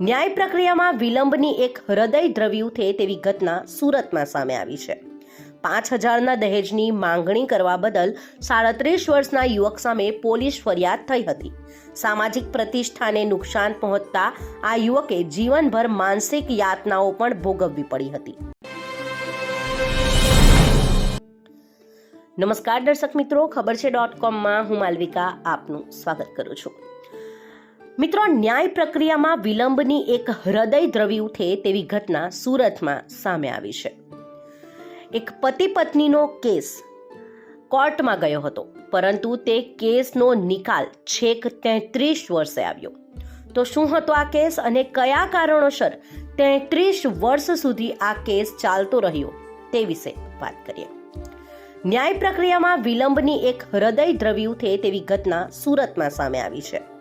ન્યાય પ્રક્રિયામાં વિલંબની એક હૃદય દ્રવ્યું થે તેવી ઘટના સુરતમાં સામે આવી છે. પાંચ હજારના દહેજની માંગણી કરવા બદલ સાડત્રીસ વર્ષના યુવક સામે પોલીસ ફરિયાદ થઈ હતી. સામાજિક પ્રતિષ્ઠાને નુકસાન પહોંચતા આ યુવકે જીવનભર માનસિક યાતનાઓ પણ ભોગવવી પડી હતી. નમસ્કાર દર્શક મિત્રો, ખબર છે ડોટ કોમમાં હું માલવિકા આપનું સ્વાગત કરું છું. મિત્રો, ન્યાય પ્રક્રિયામાં વિલંબની એક હૃદય દ્રવી ઉઠે તેવી ઘટના સુરતમાં સામે આવી છે. એક પતિ પત્નીનો કેસ કોર્ટમાં ગયો હતો, પરંતુ તે કેસનો નિકાલ છેક તેત્રીસ વર્ષે આવ્યો. તો શું હતો આ કેસ અને કયા કારણોસર તેત્રીસ વર્ષ સુધી આ કેસ ચાલતો રહ્યો તે વિશે વાત કરીએ. ન્યાય પ્રક્રિયામાં વિલંબની એક હૃદય દ્રવી ઉઠે તેવી ઘટના સુરતમાં સામે આવી છે.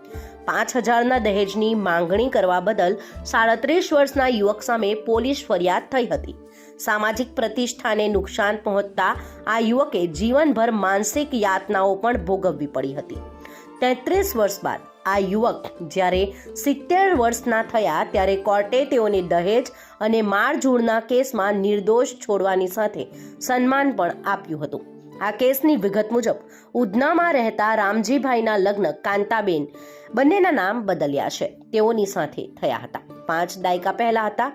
પાંચ હજારના દહેજની માંગણી કરવા બદલ સાડત્રીસ વર્ષના યુવક સામે પોલીસ ફરિયાદ થઈ હતી. સામાજિક પ્રતિષ્ઠાને નુકસાન પહોંચતા આ યુવકે જીવનભર માનસિક યાતનાઓ પણ ભોગવવી પડી હતી. તેત્રીસ વર્ષ બાદ આ યુવક જ્યારે સિત્તેર વર્ષના થયા ત્યારે કોર્ટે તેઓને દહેજ અને મારઝૂડના કેસમાં નિર્દોષ છોડવાની સાથે સન્માન પણ આપ્યું હતું. આ કેસની વિગત મુજબ ઉધનામાં રહેતા રામજીભાઈના લગ્ન કાંતાબેન બંનેના નામ બદલ્યા છે. તેઓની સાથે થયા હતા. પાંચ દાયકા પહેલા હતા,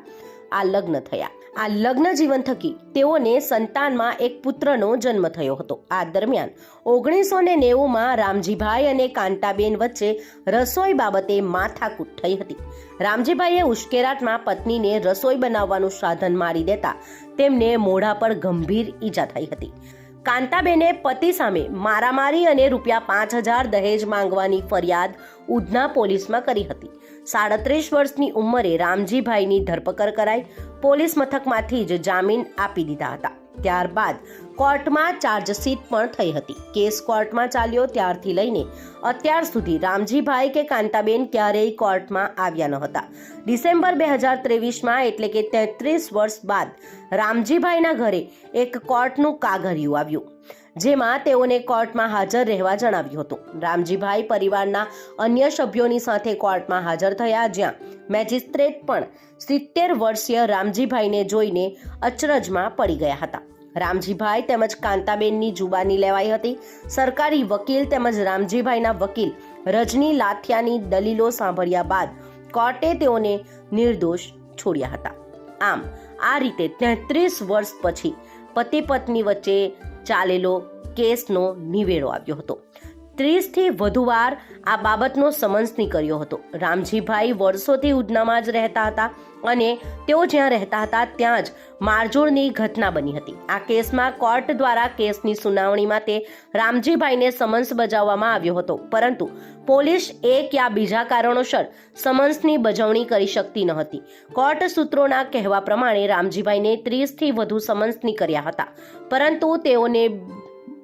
આ લગ્ન થયા. આ લગ્ન જીવન થકી તેઓને સંતાનમાં એક પુત્રનો જન્મ થયો હતો. આ દરમિયાન ઓગણીસો ને નેવુંમાં રામજીભાઈ અને કાંતાબેન વચ્ચે રસોઈ બાબતે માથાકૂટ થઈ હતી. રામજીભાઈએ ઉશ્કેરાટમાં પત્નીને રસોઈ બનાવવાનું સાધન મારી દેતા તેમને મોઢા પર ગંભીર ઈજા થઈ હતી. કાંતાબેને પતિ સામે મારામારી અને રૂપિયા પાંચ હજાર દહેજ માંગવાની ફરિયાદ ઉધના પોલીસમાં કરી હતી. સાડત્રીસ વર્ષની ઉંમરે રામજીભાઈની ધરપકડ કરાઈ, પોલીસ મથકમાંથી જ જામીન આપી દીધા હતા. ત્યારબાદ કોર્ટમાં ચાર્જશીટ પણ થઈ હતી. કેસ કોર્ટમાં ચાલ્યો ત્યારથી લઈને અત્યાર સુધી રામજીભાઈ કે કાંતાબેન ક્યારેય કોર્ટમાં આવ્યા ન હતા. ડિસેમ્બર બે હજાર ત્રેવીસમાં એટલે કે તેત્રીસ વર્ષ બાદ રામજીભાઈના ઘરે એક કોર્ટનું કાગળિયું આવ્યું. જેમાં તેઓને કોર્ટમાં હાજર રહેવા જણાવ્યું હતું. રામજીભાઈ પરિવારના અન્ય સભ્યોની સાથે કોર્ટમાં હાજર થયા જ્યાં મેજિસ્ટ્રેટ પણ સિત્તેર વર્ષીય રામજીભાઈને જોઈને અચરજમાં પડી ગયા હતા. રામજીભાઈ તેમજ કાંતાબેનની જુબાની લેવાઈ હતી. સરકારી વકીલ તેમજ રામજીભાઈના વકીલ રજની લાથિયાની દલીલો સાંભળ્યા બાદ કોર્ટે તેઓને નિર્દોષ છોડ્યા હતા. આમ, આ રીતે તેત્રીસ વર્ષ પછી પતિ પત્ની વચ્ચે ચાલેલો કેસનો નિવેડો આવ્યો હતો. ત્રીસથી વધુ વાર આ બાબતનો સમન્સ નીકળ્યો હતો. રામજીભાઈ વર્ષોથી ઉધનામાં જ રહેતા હતા અને તેઓ જ્યાં રહેતા હતા ત્યાં જ મારજોડની ઘટના બની હતી. આ કેસમાં કોર્ટ દ્વારા કેસની સુનાવણી માટે રામજીભાઈને સમન્સ બજાવવામાં આવ્યો હતો. પરંતુ પોલીસ એક યા બીજા કારણોસર સમન્સની બજવણી કરી શકતી ન હતી. કોર્ટ સૂત્રોના કહેવા પ્રમાણે રામજીભાઈને ત્રીસથી વધુ સમન્સ નીકળ્યા હતા. પરંતુ તેઓને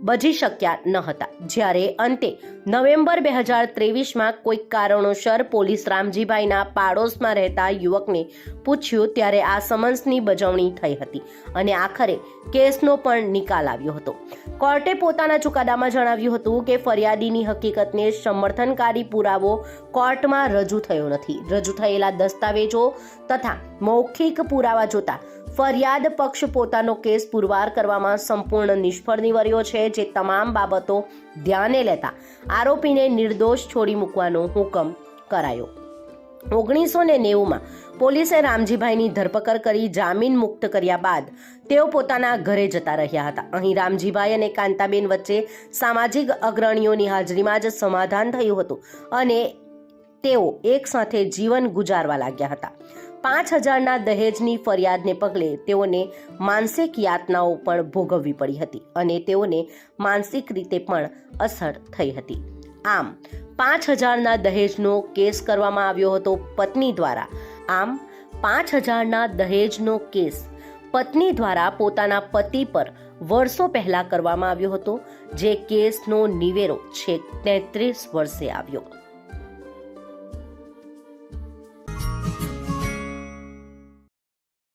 બજી શક્યા ન હતા. જ્યારે અંતે નવેમ્બર બે હજાર ત્રેવીસમાં કોઈક કારણોસર પોલીસ રામજીભાઈના પાડોશમાં રહેતા યુવકને પૂછ્યું ત્યારે આ સમન્સની બજવણી થઈ હતી અને આખરે કેસનો પણ નિકાલ આવ્યો હતો. કોર્ટે પોતાના ચુકાદામાં જણાવ્યું હતું કે ફરિયાદીની હકીકતને સમર્થનકારી પુરાવો કોર્ટમાં રજૂ થયો નથી. રજૂ થયેલા દસ્તાવેજો તથા મૌખિક પુરાવા જોતા ફરિયાદ પક્ષ પોતાનો કેસ પુરવાર કરવામાં સંપૂર્ણ નિષ્ફળ નિવર્યો છે, જે તમામ બાબતો ધ્યાને લેતા આરોપીને નિર્દોષ છોડી મૂકવાનો હુકમ કરાયો. ઓગણીસો ને નેવુંમાં પોલીસે રામજીભાઈની ધરપકડ કરી જામીન મુક્ત કર્યા બાદ તેઓ પોતાના ઘરે જતા રહ્યા હતા. અહીં રામજીભાઈ અને કાંતાબેન વચ્ચે સામાજિક અગ્રણીઓની હાજરીમાં જ સમાધાન થયું હતું અને તેઓ એક સાથે જીવન ગુજારવા લાગ્યા હતા. પાંચ હજારના દહેજની ફરિયાદને પગલે તેઓને માનસિક યાતનાઓ પણ ભોગવવી પડી હતી અને તેઓને માનસિક રીતે પણ અસર થઈ હતી. આમ, પાંચ હજારના દહેજનો કેસ કરવામાં આવ્યો હતો પત્ની દ્વારા. આમ, પાંચ હજારના દહેજનો કેસ પત્ની દ્વારા પોતાના પતિ પર વર્ષો પહેલા કરવામાં આવ્યો હતો, જે કેસનો નિવેરો છેક તેત્રીસ વર્ષે આવ્યો.